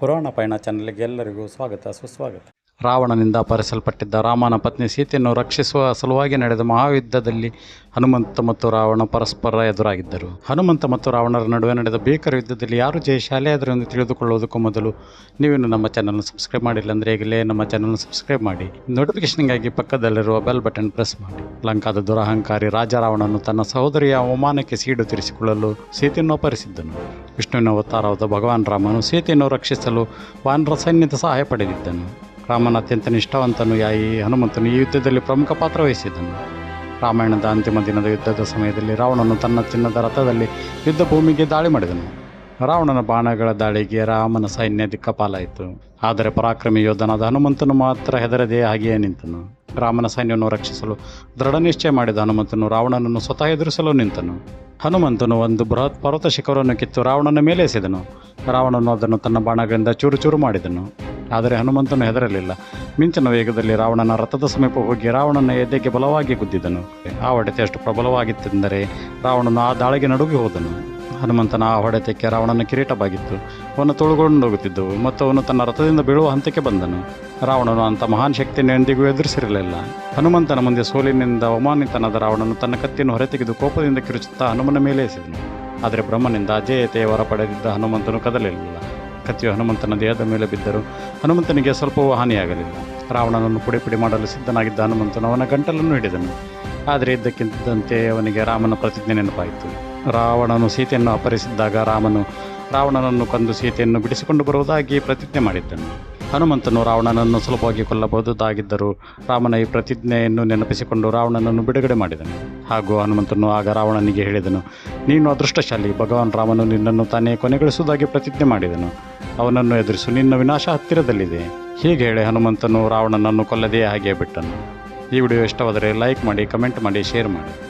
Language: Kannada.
ಪುರಾಣ ಪಯಣ ಚಾನಲ್ಗೆ ಎಲ್ಲರಿಗೂ ಸ್ವಾಗತ, ಸುಸ್ವಾಗತ. ರಾವಣನಿಂದ ಅಪಹರಿಸಲ್ಪಟ್ಟಿದ್ದ ರಾಮನ ಪತ್ನಿ ಸೀತೆಯನ್ನು ರಕ್ಷಿಸುವ ಸಲುವಾಗಿ ನಡೆದ ಮಹಾಯುದ್ಧದಲ್ಲಿ ಹನುಮಂತ ಮತ್ತು ರಾವಣ ಪರಸ್ಪರ ಎದುರಾಗಿದ್ದರು. ಹನುಮಂತ ಮತ್ತು ರಾವಣರ ನಡುವೆ ನಡೆದ ಭೀಕರ ಯುದ್ಧದಲ್ಲಿ ಯಾರು ಜಯಶಾಲಿಯಾದರು ಎಂದು ತಿಳಿದುಕೊಳ್ಳುವುದಕ್ಕೂ ಮೊದಲು ನೀವೇನು ನಮ್ಮ ಚಾನಲ್ನ ಸಬ್ಸ್ಕ್ರೈಬ್ ಮಾಡಿಲ್ಲ ಅಂದರೆ ಈಗಲೇ ನಮ್ಮ ಚಾನಲ್ನ ಸಬ್ಸ್ಕ್ರೈಬ್ ಮಾಡಿ. ನೋಟಿಫಿಕೇಷನ್ಗಾಗಿ ಪಕ್ಕದಲ್ಲಿರುವ ಬೆಲ್ ಬಟನ್ ಪ್ರೆಸ್ ಮಾಡಿ. ಲಂಕಾದ ದುರಹಂಕಾರಿ ರಾಜ ರಾವಣನು ತನ್ನ ಸಹೋದರಿಯ ಅವಮಾನಕ್ಕೆ ಸೀಡು ತೀರಿಸಿಕೊಳ್ಳಲು ಸೀತೆಯನ್ನು ಅಪಹರಿಸಿದ್ದನು. ವಿಷ್ಣುವಿನ ಅವತಾರವಾದ ಭಗವಾನ್ ರಾಮನು ಸೀತೆಯನ್ನು ರಕ್ಷಿಸಲು ವಾನರ ಸೈನ್ಯದ ಸಹಾಯ ಪಡೆದಿದ್ದನು. ರಾಮನ ಅತ್ಯಂತ ನಿಷ್ಠಾವಂತನು ಯಾಯಿ ಹನುಮಂತನು ಈ ಯುದ್ಧದಲ್ಲಿ ಪ್ರಮುಖ ಪಾತ್ರ ವಹಿಸಿದನು. ರಾಮಾಯಣದ ಅಂತಿಮ ದಿನದ ಯುದ್ಧದ ಸಮಯದಲ್ಲಿ ರಾವಣನು ತನ್ನ ಚಿನ್ನದ ರಥದಲ್ಲಿ ಯುದ್ಧ ಭೂಮಿಗೆ ದಾಳಿ ಮಾಡಿದನು. ರಾವಣನ ಬಾಣಗಳ ದಾಳಿಗೆ ರಾಮನ ಸೈನ್ಯ ದಿಕ್ಕಪಾಲಾಯಿತು. ಆದರೆ ಪರಾಕ್ರಮಿ ಯೋಧನಾದ ಹನುಮಂತನು ಮಾತ್ರ ಹೆದರದೇ ಹಾಗೆಯೇ ನಿಂತನು. ರಾಮನ ಸೈನ್ಯವನ್ನು ರಕ್ಷಿಸಲು ದೃಢ ನಿಶ್ಚಯ ಮಾಡಿದ ಹನುಮಂತನು ರಾವಣನನ್ನು ಸ್ವತಃ ಎದುರಿಸಲು ನಿಂತನು. ಹನುಮಂತನು ಒಂದು ಬೃಹತ್ ಪರ್ವತ ಶಿಖರವನ್ನು ಕಿತ್ತು ರಾವಣನ ಮೇಲೆ ಎಸೆದನು. ರಾವಣನು ಅದನ್ನು ತನ್ನ ಬಾಣಗಳಿಂದ ಚೂರು ಚೂರು ಮಾಡಿದನು. ಆದರೆ ಹನುಮಂತನು ಹೆದರಲಿಲ್ಲ. ಮಿಂಚಿನ ವೇಗದಲ್ಲಿ ರಾವಣನ ರಥದ ಸಮೀಪ ಹೋಗಿ ರಾವಣನ ಎದೆಗೆ ಬಲವಾಗಿ ಗುದ್ದಿದನು. ಆ ಹೊಡೆತ ಎಷ್ಟು ಪ್ರಬಲವಾಗಿತ್ತೆಂದರೆ ರಾವಣನು ಆ ದಾಳಿಗೆ ನಡುಗಿ ಹೋದನು. ಹನುಮಂತನ ಆ ಹೊಡೆತಕ್ಕೆ ರಾವಣನ ಕಿರೀಟ ಬಾಗಿತ್ತು ಅವನು ತುಳುಕೊಂಡು ಹೋಗುತ್ತಿದ್ದವು. ಮತ್ತು ಅವನು ತನ್ನ ರಥದಿಂದ ಬೀಳುವ ಹಂತಕ್ಕೆ ಬಂದನು. ರಾವಣನು ಅಂಥ ಮಹಾನ್ ಶಕ್ತಿಯನ್ನು ಎಂದಿಗೂ ಎದುರಿಸಿರಲಿಲ್ಲ. ಹನುಮಂತನ ಮುಂದೆ ಸೋಲಿನಿಂದ ಅವಮಾನಿತನಾದ ರಾವಣನು ತನ್ನ ಕತ್ತಿಯನ್ನು ಹೊರತೆಗೆದು ಕೋಪದಿಂದ ಕಿರುಚುತ್ತಾ ಹನುಮನ ಮೇಲೆ ಎಸೆದನು. ಆದರೆ ಬ್ರಹ್ಮನಿಂದ ಅಜೇಯತೆಯ ವರ ಪಡೆದಿದ್ದ ಹನುಮಂತನು ಕದಲಿರಲಿಲ್ಲ. ಕತ್ತಿಯು ಹನುಮಂತನ ದೇಹದ ಮೇಲೆ ಬಿದ್ದರೂ ಹನುಮಂತನಿಗೆ ಸ್ವಲ್ಪವೂ ಹಾನಿಯಾಗಲಿಲ್ಲ. ರಾವಣನನ್ನು ಪುಡಿ ಪುಡಿ ಮಾಡಲು ಸಿದ್ಧನಾಗಿದ್ದ ಹನುಮಂತನು ಅವನ ಗಂಟಲನ್ನು ಹಿಡಿದನು. ಆದರೆ ಇದ್ದಕ್ಕಿದ್ದಂತೆ ಅವನಿಗೆ ರಾಮನ ಪ್ರತಿಜ್ಞೆ ನೆನಪಾಯಿತು. ರಾವಣನು ಸೀತೆಯನ್ನು ಅಪಹರಿಸಿದ್ದಾಗ ರಾಮನು ರಾವಣನನ್ನು ಕಂದು ಸೀತೆಯನ್ನು ಬಿಡಿಸಿಕೊಂಡು ಬರುವುದಾಗಿ ಪ್ರತಿಜ್ಞೆ ಮಾಡಿದ್ದನು. ಹನುಮಂತನು ರಾವಣನನ್ನು ಸುಲಭವಾಗಿ ಕೊಲ್ಲಬಹುದಾಗಿದ್ದರೂ ರಾಮನ ಈ ಪ್ರತಿಜ್ಞೆಯನ್ನು ನೆನಪಿಸಿಕೊಂಡು ರಾವಣನನ್ನು ಬಿಡುಗಡೆ ಮಾಡಿದನು. ಹಾಗೂ ಹನುಮಂತನು ಆಗ ರಾವಣನಿಗೆ ಹೇಳಿದನು, ನೀನು ಅದೃಷ್ಟಶಾಲಿ, ಭಗವಾನ್ ರಾಮನು ನಿನ್ನನ್ನು ತಾನೇ ಕೊನೆಗೊಳಿಸುವುದಾಗಿ ಪ್ರತಿಜ್ಞೆ ಮಾಡಿದನು. ಅವನನ್ನು ಎದುರಿಸು, ನಿನ್ನ ವಿನಾಶ ಹತ್ತಿರದಲ್ಲಿದೆ. ಹೀಗೆ ಹೇಳಿ ಹನುಮಂತನು ರಾವಣನನ್ನು ಕೊಲ್ಲದೇ ಹಾಗೆ ಬಿಟ್ಟನು. ಈ ವಿಡಿಯೋ ಇಷ್ಟವಾದರೆ ಲೈಕ್ ಮಾಡಿ, ಕಮೆಂಟ್ ಮಾಡಿ, ಶೇರ್ ಮಾಡಿ.